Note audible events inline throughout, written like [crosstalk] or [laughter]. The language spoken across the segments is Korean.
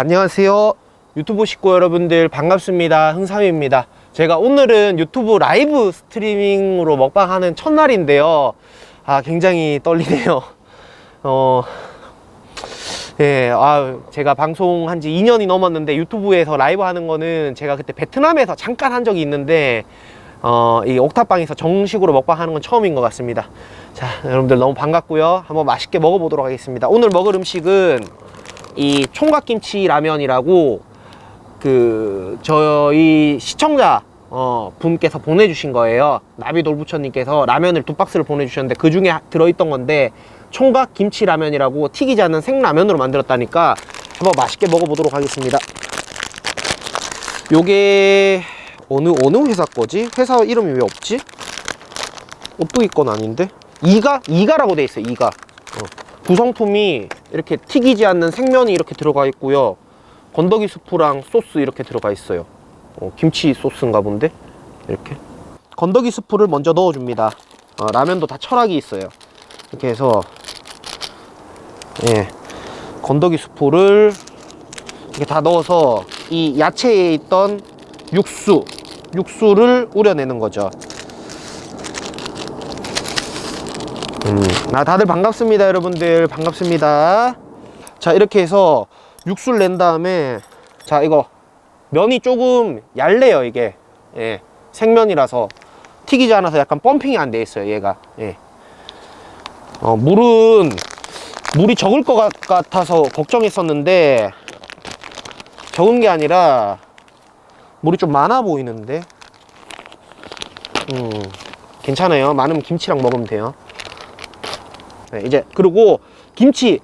안녕하세요. 유튜브 식구 여러분들 반갑습니다. 흥삼입니다. 제가 오늘은 유튜브 라이브 스트리밍으로 먹방하는 첫날인데요. 아, 굉장히 떨리네요. 어, 예, 아, 제가 방송한 지 2년이 넘었는데 유튜브에서 라이브 하는 거는 제가 그때 베트남에서 잠깐 한 적이 있는데 어, 이 옥탑방에서 정식으로 먹방 하는 건 처음인 것 같습니다. 자, 여러분들 너무 반갑고요. 한번 맛있게 먹어보도록 하겠습니다. 오늘 먹을 음식은 이 총각김치 라면이라고 그 저희 시청자 어, 분께서 보내주신 거예요. 나비 돌부처님께서 라면을 두 박스를 보내주셨는데 그 중에 들어있던 건데 총각 김치 라면이라고 튀기지 않는 생라면으로 만들었다니까 한번 맛있게 먹어보도록 하겠습니다. 요게 어느 어느 회사 거지? 회사 이름이 왜 없지? 오뚜기 건 아닌데? 이가 이가라고 돼 있어요. 이가. 어. 구성품이 이렇게 튀기지 않는 생면이 이렇게 들어가 있고요. 건더기 스프랑 소스 이렇게 들어가 있어요. 어, 김치 소스인가 본데? 이렇게. 건더기 스프를 먼저 넣어줍니다. 어, 라면도 다 철학이 있어요. 이렇게 해서 예, 건더기 스프를 이렇게 다 넣어서 이 야채에 있던 육수, 육수를 우려내는 거죠. 아, 다들 반갑습니다, 여러분들. 반갑습니다. 자, 이렇게 해서 육수를 낸 다음에, 자, 이거, 면이 조금 얇네요, 이게. 예, 생면이라서. 튀기지 않아서 약간 펌핑이 안 돼 있어요, 얘가. 예. 어, 물은, 물이 적을 것 같- 같아서 걱정했었는데, 적은 게 아니라, 물이 좀 많아 보이는데, 음, 괜찮아요. 많으면 김치랑 먹으면 돼요. 네, 이제 그리고 김치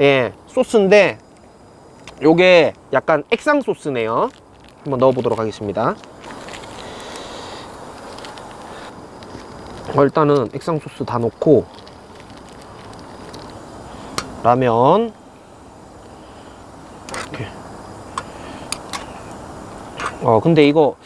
예, 소스인데 요게 약간 액상 소스네요. 한번 넣어 보도록 하겠습니다. 어, 일단은 액상 소스 다 넣고 라면 이렇게 어 근데 이거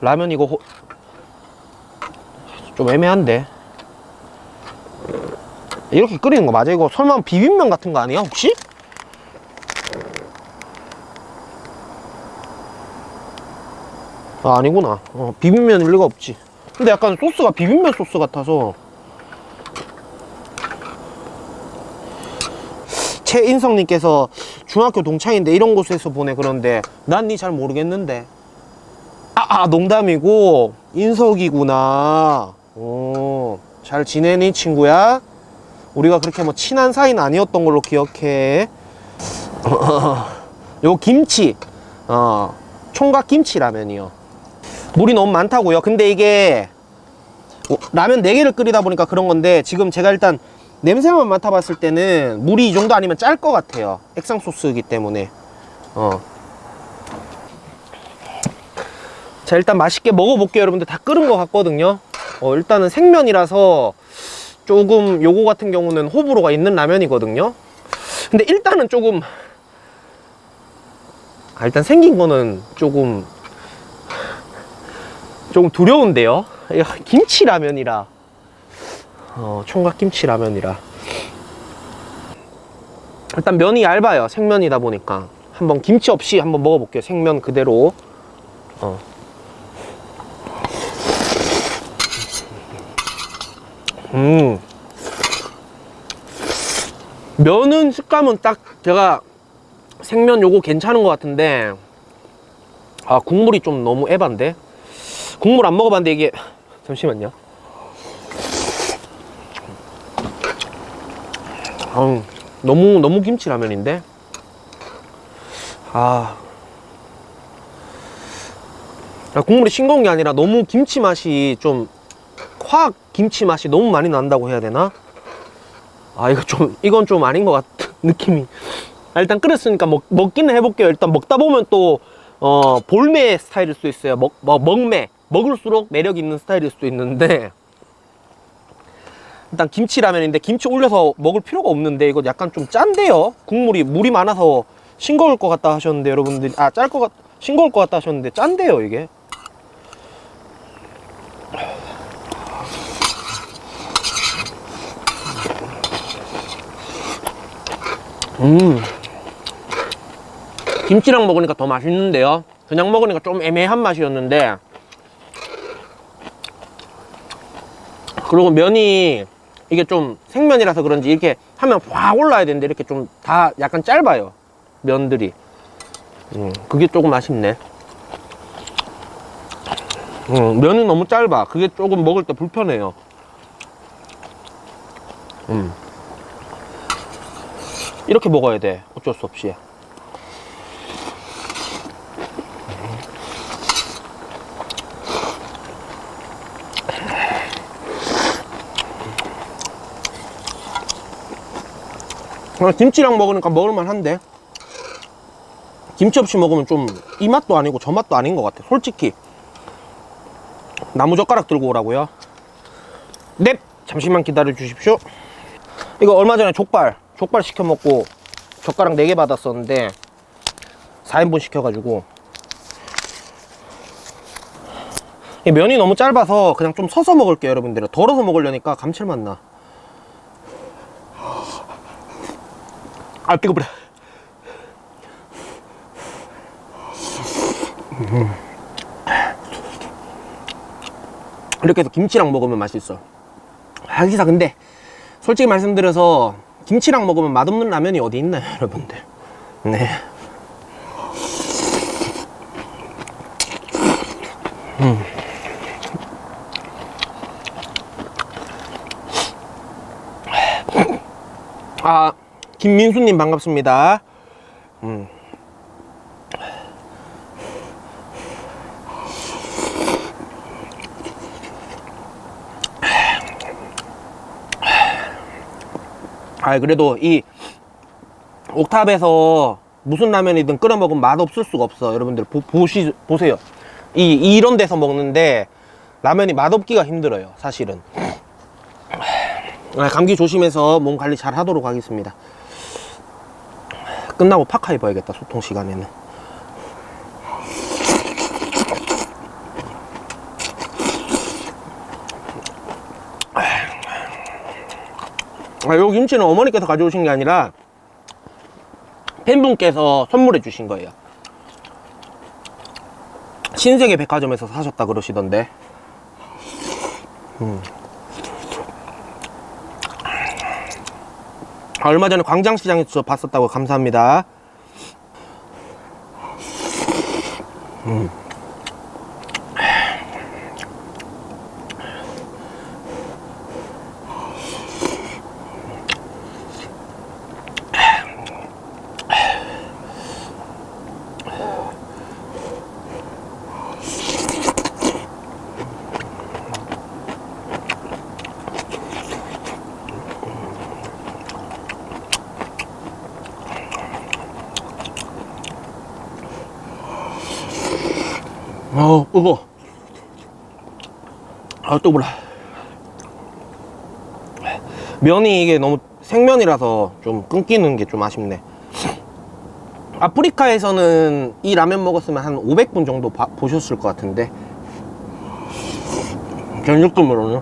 라면 이거 호- 좀 애매한데 이렇게 끓이는 거 맞아? 이거 설마 비빔면 같은 거 아니야 혹시? 아 아니구나 어, 비빔면일 리가 없지 근데 약간 소스가 비빔면 소스 같아서 최인성님께서 중학교 동창인데 이런 곳에서 보내 그런데 난 니 잘 모르겠는데 아, 아 농담이고 인석이구나 오, 잘 지내니 친구야? 우리가 그렇게 뭐 친한 사이는 아니었던 걸로 기억해. [laughs] 요 김치, 어, 총각 김치 라면이요. 물이 너무 많다고요. 근데 이게 어, 라면 4개를 끓이다 보니까 그런 건데 지금 제가 일단 냄새만 맡아봤을 때는 물이 이 정도 아니면 짤 것 같아요. 액상 소스이기 때문에. 어. 자 일단 맛있게 먹어볼게요 여러분들 다 끓은 것 같거든요 어, 일단은 생면이라서 조금 요거 같은 경우는 호불호가 있는 라면이거든요. 근데 일단은 조금 아, 일단 생긴 거는 조금 조금 두려운데요. 김치 라면이라. 어, 총각 김치 라면이라. 일단 면이 얇아요 생면이다 보니까. 한번 김치 없이 한번 먹어볼게요 생면 그대로. 어. 음. 면은 식감은 딱 제가 생면 요거 괜찮은 것 같은데 아 국물이 좀 너무 에반데? 국물 안 먹어봤는데 이게 잠시만요. 아 너무 너무 김치 라면인데? 아. 아, 국물이 싱거운 게 아니라 너무 김치 맛이 좀 화학 김치 맛이 너무 많이 난다고 해야 되나? 아 이거 좀 이건 좀 아닌 것 같은 [laughs] 느낌이. 아, 일단 끓였으니까 먹, 먹기는 해볼게요. 일단 먹다 보면 또 어, 볼매 스타일일 수도 있어요. 먹, 뭐, 먹매 먹을수록 매력 있는 스타일일 수도 있는데 일단 김치라면인데 김치 올려서 먹을 필요가 없는데 이거 약간 좀 짠데요. 국물이 물이 많아서 싱거울 것 같다 하셨는데 여러분들이 아짤 것 같 싱거울 것 같다 하셨는데 짠데요 이게. 음. 김치랑 먹으니까 더 맛있는데요. 그냥 먹으니까 좀 애매한 맛이었는데. 그리고 면이 이게 좀 생면이라서 그런지 이렇게 하면 확 올라야 되는데 이렇게 좀 다 약간 짧아요. 면들이. 음, 그게 조금 아쉽네. 음, 면이 너무 짧아. 그게 조금 먹을 때 불편해요. 음. 이렇게 먹어야 돼. 어쩔 수 없이. 아, 김치랑 먹으니까 먹을만 한데. 김치 없이 먹으면 좀 이 맛도 아니고 저 맛도 아닌 것 같아. 솔직히. 나무 젓가락 들고 오라고요. 넵! 잠시만 기다려 주십시오. 이거 얼마 전에 족발, 족발 시켜 먹고 젓가락 4개 받았었는데 4인분 시켜가지고 이 면이 너무 짧아서 그냥 좀 서서 먹을게요 여러분들 덜어서 먹으려니까 감칠맛 나. 아 뜨거워라. 이렇게 해서 김치랑 먹으면 맛있어. 아, 기사 근데 솔직히 말씀드려서 김치랑 먹으면 맛없는 라면이 어디 있나요, [laughs] 여러분들? 네. 음. 아, 김민수님 반갑습니다. 음. 아 그래도 이 옥탑에서 무슨 라면이든 끓여 먹으면 맛 없을 수가 없어. 여러분들 보, 보시 보세요. 이 이런 데서 먹는데 라면이 맛 없기가 힘들어요 사실은. 아, 감기 조심해서 몸 관리 잘 하도록 하겠습니다. 끝나고 파카 입어야겠다 소통 시간에는 아, 요 김치는 어머니께서 가져오신 게 아니라 팬분께서 선물해 주신 거예요. 신세계 백화점에서 사셨다 그러시던데. 음. 아, 얼마 전에 광장시장에서 저 봤었다고 감사합니다. 음. 어, 뜨거. 아, 뜨거라. 면이 이게 너무 생면이라서 좀 끊기는 게 좀 아쉽네. 아프리카에서는 이 라면 먹었으면 한 500분 정도 봐- 보셨을 것 같은데. 전육금으로는.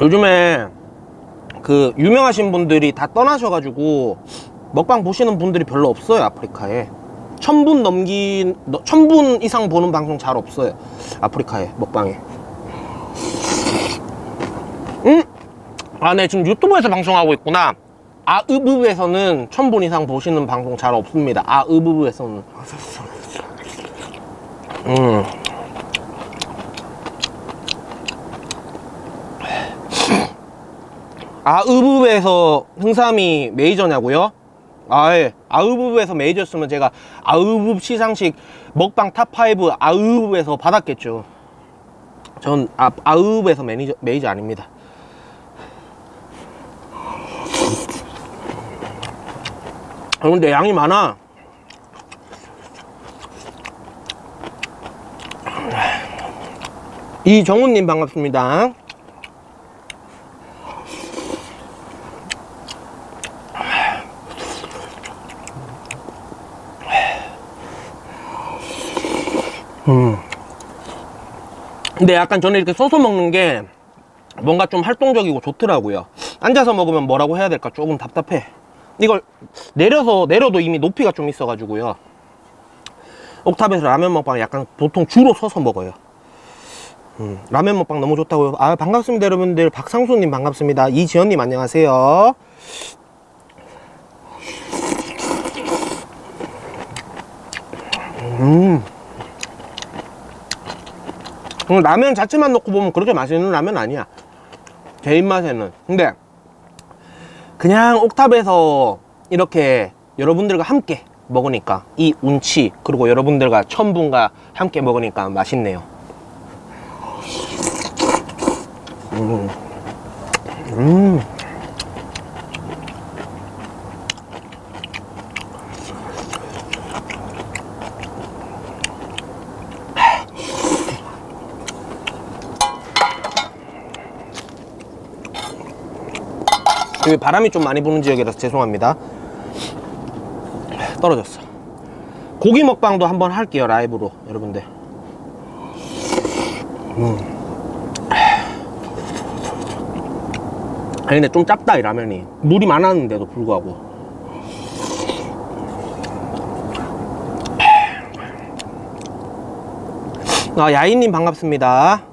요즘에 그 유명하신 분들이 다 떠나셔가지고 먹방 보시는 분들이 별로 없어요, 아프리카에. 천분 넘긴 천분 이상 보는 방송 잘 없어요 아프리카에 먹방에 응? 아네 지금 유튜브에서 방송하고 있구나 아으부부에서는 천분 이상 보시는 방송 잘 없습니다 아으부부에서는 음. 아으부부에서 흥삼이 메이저냐고요? 아예 아으부부에서 메이저였으면 제가 아으부부 시상식 먹방 탑5 아으부부에서 받았겠죠. 전 아, 아으부부에서 매니저, 메이저 아닙니다. 아, 근데 양이 많아. 이정훈님 반갑습니다 근데 약간 저는 이렇게 써서 먹는 게 뭔가 좀 활동적이고 좋더라고요. 앉아서 먹으면 뭐라고 해야 될까 조금 답답해. 이걸 내려서 내려도 이미 높이가 좀 있어 가지고요. 옥탑에서 라면 먹방 약간 보통 주로 서서 먹어요. 음, 라면 먹방 너무 좋다고요. 아 반갑습니다 여러분들. 박상수님 반갑습니다. 이지연님 안녕하세요. 음. 음, 라면 자체만 넣고 보면 그렇게 맛있는 라면 아니야. 제 입맛에는. 근데 그냥 옥탑에서 이렇게 여러분들과 함께 먹으니까 이 운치 그리고 여러분들과 천분과 함께 먹으니까 맛있네요. 음. 음. 여기 바람이 좀 많이 부는 지역이라서 죄송합니다. 떨어졌어. 고기 먹방도 한번 할게요 라이브로 여러분들. 음. 아니 근데 좀 짭다 이 라면이 물이 많았는데도 불구하고. 아 야인님 반갑습니다.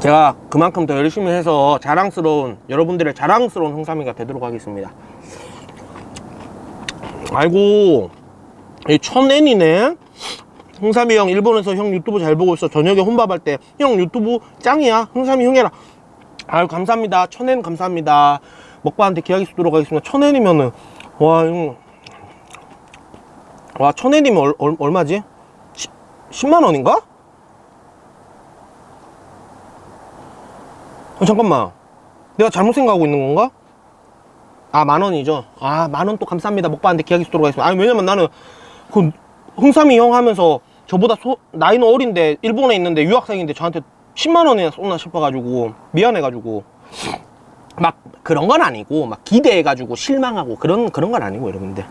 제가 그만큼 더 열심히 해서 자랑스러운 여러분들의 자랑스러운 홍삼이가 되도록 하겠습니다. 아이고 이 천엔이네. 홍삼이 형 일본에서 형 유튜브 잘 보고 있어. 저녁에 혼밥할 때 형 유튜브 짱이야. 홍삼이 형이라. 아유 감사합니다. 천엔 감사합니다. 먹방한테 기약이 쓰도록 하겠습니다. 천엔이면은 와 형. 와 천엔이면 얼, 얼, 얼마지? 10, 10 만 원인가? 어, 잠깐만. 내가 잘못 생각하고 있는 건가? 아, 만 원이죠. 아, 만원 또 감사합니다. 먹방한테 기약이 쓰도록 하겠습니다. 아니, 왜냐면 나는 그 흥삼이 형 하면서 저보다 소, 나이는 어린데 일본에 있는데 유학생인데 저한테 10만 원이나 쏟나 싶어가지고 미안해가지고 막 그런 건 아니고 막 기대해가지고 실망하고 그런 그런 건 아니고 여러분들.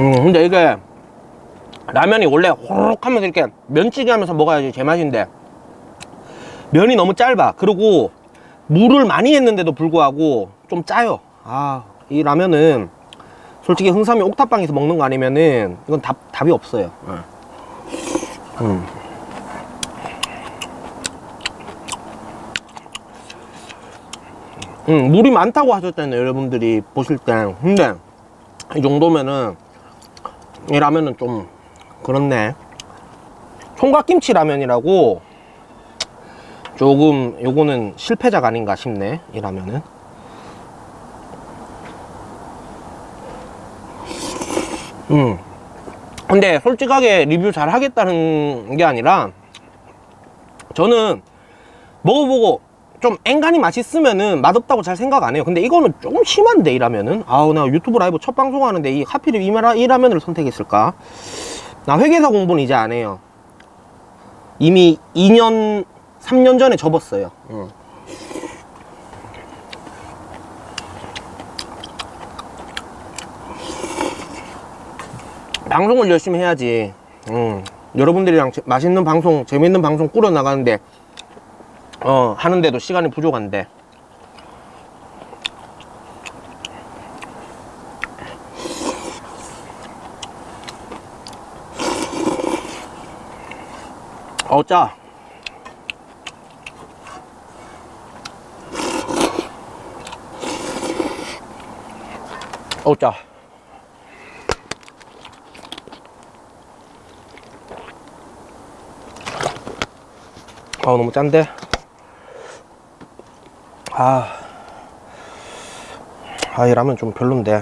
음, 근데 이게 라면이 원래 호로록 하면서 이렇게 면치기 하면서 먹어야지 제맛인데 면이 너무 짧아. 그리고 물을 많이 했는데도 불구하고 좀 짜요. 아, 이 라면은 솔직히 흥삼이 옥탑방에서 먹는 거 아니면은 이건 답, 답이 없어요. 예. 음. 음, 물이 많다고 하셨잖아요. 여러분들이 보실 때. 근데 이 정도면은 이 라면은 좀 그렇네. 총각김치 라면이라고 조금 요거는 실패작 아닌가 싶네. 이 라면은. 음. 근데 솔직하게 리뷰 잘 하겠다는 게 아니라 저는 먹어보고 좀 앵간히 맛있으면은 맛없다고 잘 생각 안 해요. 근데 이거는 조금 심한데 이라면은 아우 나 유튜브 라이브 첫 방송하는데 이 하필 이, 라- 이 라면을 선택했을까? 나 회계사 공부는 이제 안 해요. 이미 2년 3년 전에 접었어요. 응. 방송을 열심히 해야지. 응. 여러분들이랑 제- 맛있는 방송, 재밌는 방송 꾸려 나가는데 어, 하는데도 시간이 부족한데. 어, 짜. 어, 짜. 아, 너무 짠데? 아, 아, 이 라면 좀 별론데.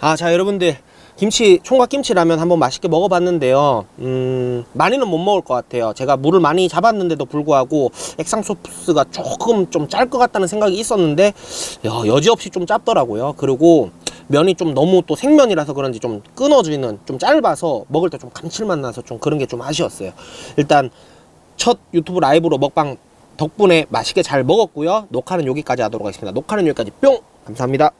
아, 자, 여러분들. 김치, 총각 김치 라면 한번 맛있게 먹어봤는데요. 음, 많이는 못 먹을 것 같아요. 제가 물을 많이 잡았는데도 불구하고 액상 소스가 조금 좀 짤 것 같다는 생각이 있었는데, 야, 여지없이 좀 짭더라고요. 그리고 면이 좀 너무 또 생면이라서 그런지 좀 끊어지는 좀 짧아서 먹을 때 좀 감칠맛 나서 좀 그런 게 좀 아쉬웠어요. 일단 첫 유튜브 라이브로 먹방 덕분에 맛있게 잘 먹었고요. 녹화는 여기까지 하도록 하겠습니다. 녹화는 여기까지 뿅! 감사합니다.